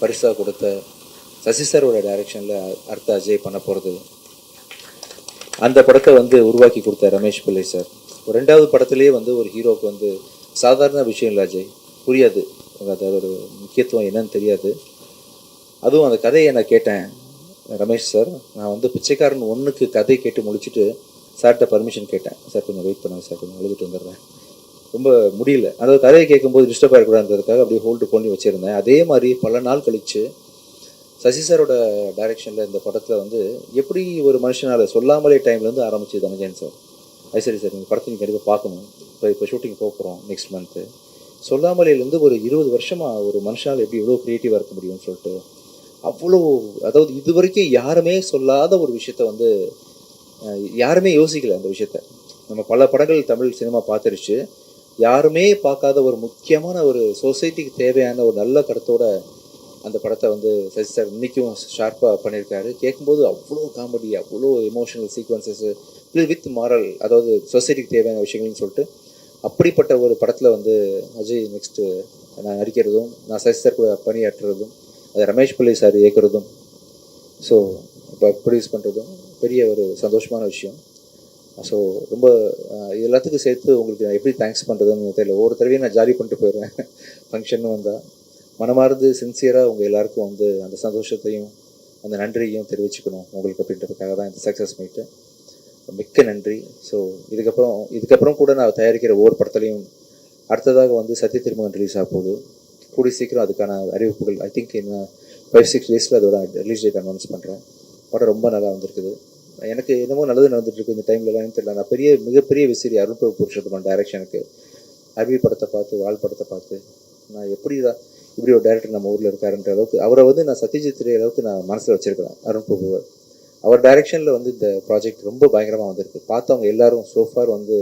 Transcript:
பரிசாக கொடுத்த சசி சாரோட டைரக்ஷனில் அடுத்த அஜய் பண்ண போகிறது அந்த படத்தை வந்து உருவாக்கி கொடுத்த ரமேஷ் பிள்ளை சார். ஒரு ரெண்டாவது படத்துலேயே வந்து ஒரு ஹீரோக்கு வந்து சாதாரண விஷயம் இல்லை அஜய். புரியாது. அதோட ஒரு முக்கியத்துவம் என்னன்னு தெரியாது. அதுவும் அந்த கதையை நான் கேட்டேன் ரமேஷ் சார். நான் வந்து பிச்சைக்காரன் ஒன்றுக்கு கதை கேட்டு முடிச்சுட்டு சார்கிட்ட பர்மிஷன் கேட்டேன். சார் கொஞ்சம் வெயிட் பண்ணுங்கள் சார். கொஞ்சம் எழுதிட்டு வந்துடுறேன். ரொம்ப முடியல. அதாவது கதையை கேட்கும்போது டிஸ்டர்ப் ஆகிடக்கூடாதுன்றதுக்காக அப்படியே ஹோல்டு பண்ணி வச்சுருந்தேன். அதே மாதிரி பல நாள் கழித்து சசி சாரோட டைரெக்ஷனில் இந்த படத்தில் வந்து எப்படி ஒரு மனுஷனால் சொல்லாமலே டைம்லேருந்து ஆரம்பிச்சு தனஜயன் சார்? ஐ சரி சார் நீங்கள் படத்தை நீங்கள் கண்டிப்பாக பார்க்கணும். இப்போ இப்போ ஷூட்டிங் போக போகிறோம் நெக்ஸ்ட் மந்த்து சொல்லாமலையிலேருந்து ஒரு இருபது வருஷமாக ஒரு மனுஷனால் எப்படி இவ்வளோ க்ரியேட்டிவாக இருக்க முடியும்னு சொல்லிட்டு அவ்வளோ அதாவது இது வரைக்கும் யாருமே சொல்லாத ஒரு விஷயத்த வந்து யாருமே யோசிக்கல அந்த விஷயத்த. நம்ம பல படங்கள் தமிழ் சினிமா பார்த்துருச்சு. யாருமே பார்க்காத ஒரு முக்கியமான ஒரு சொசைட்டிக்கு தேவையான ஒரு நல்ல கருத்தோட அந்த படத்தை வந்து சசி சார் இன்றைக்கும் ஷார்ப்பாக பண்ணியிருக்காரு. கேட்கும்போது அவ்வளோ காமெடி அவ்வளோ எமோஷனல் சீக்வன்சஸ் வித் மாரல் அதாவது சொசைட்டிக்கு தேவையான விஷயங்கள்னு சொல்லிட்டு அப்படிப்பட்ட ஒரு படத்தில் வந்து அஜய் நெக்ஸ்ட்டு நான் நடிக்கிறதும் நான் சசி சார் கூட பணியாற்றுறதும் அது ரமேஷ் பிள்ளை சார் இயக்கிறதும். ஸோ இப்போ ப்ரொடியூஸ் பண்ணுறதும் பெரிய ஒரு சந்தோஷமான விஷயம். ஸோ ரொம்ப எல்லாத்துக்கும் சேர்த்து உங்களுக்கு நான் எப்படி தேங்க்ஸ் பண்ணுறதுன்னு தெரியல. ஒவ்வொரு தடவையும் நான் ஜாலி பண்ணிட்டு போயிடுவேன் ஃபங்க்ஷன் வந்தால் மனமார்ந்து சின்சியராக உங்கள் எல்லாருக்கும் வந்து அந்த சந்தோஷத்தையும் அந்த நன்றியையும் தெரிவிச்சுக்கணும் உங்களுக்கு அப்படின்றதுக்காக தான் இந்த சக்ஸஸ் மீட்டு மிக்க நன்றி. ஸோ இதுக்கப்புறம் இதுக்கப்புறம் கூட நான் தயாரிக்கிற ஒவ்வொரு படத்துலையும் அடுத்ததாக வந்து சத்ய திருமகன் ரிலீஸ் ஆக போகுது. கூடி சீக்கிரம் அதுக்கான அறிவிப்புகள் ஐ திங்க் இன்னும் ஃபைவ் சிக்ஸ் டேஸில் அதோட ரிலீஸ் டேட் அனௌன்ஸ் பண்ணுறேன் படம் ரொம்ப நல்லா வந்திருக்குது. எனக்கு என்னமோ நல்லது நடந்துட்டு இருக்கு இந்த டைம்லலாம் தெரியல. நான் பெரிய மிகப்பெரிய விசிறி அருண் பிரபு புருஷோத்தமன் டைரக்ஷனுக்கு அருவி படத்தை பார்த்து வாழ் படத்தை பார்த்து நான் எப்படி தான் இப்படி ஒரு டேரக்டர் நம்ம ஊரில் இருக்காருன்ற அளவுக்கு அவரை வந்து நான் சத்யஜித் ரே அளவுக்கு நான் மனசில் வச்சிருக்கிறேன் அருண் பிரபுவை. அவர் டைரக்ஷனில் வந்து இந்த ப்ராஜெக்ட் ரொம்ப பயங்கரமாக வந்திருக்கு. பார்த்தவங்க எல்லாரும் சோஃபார் வந்து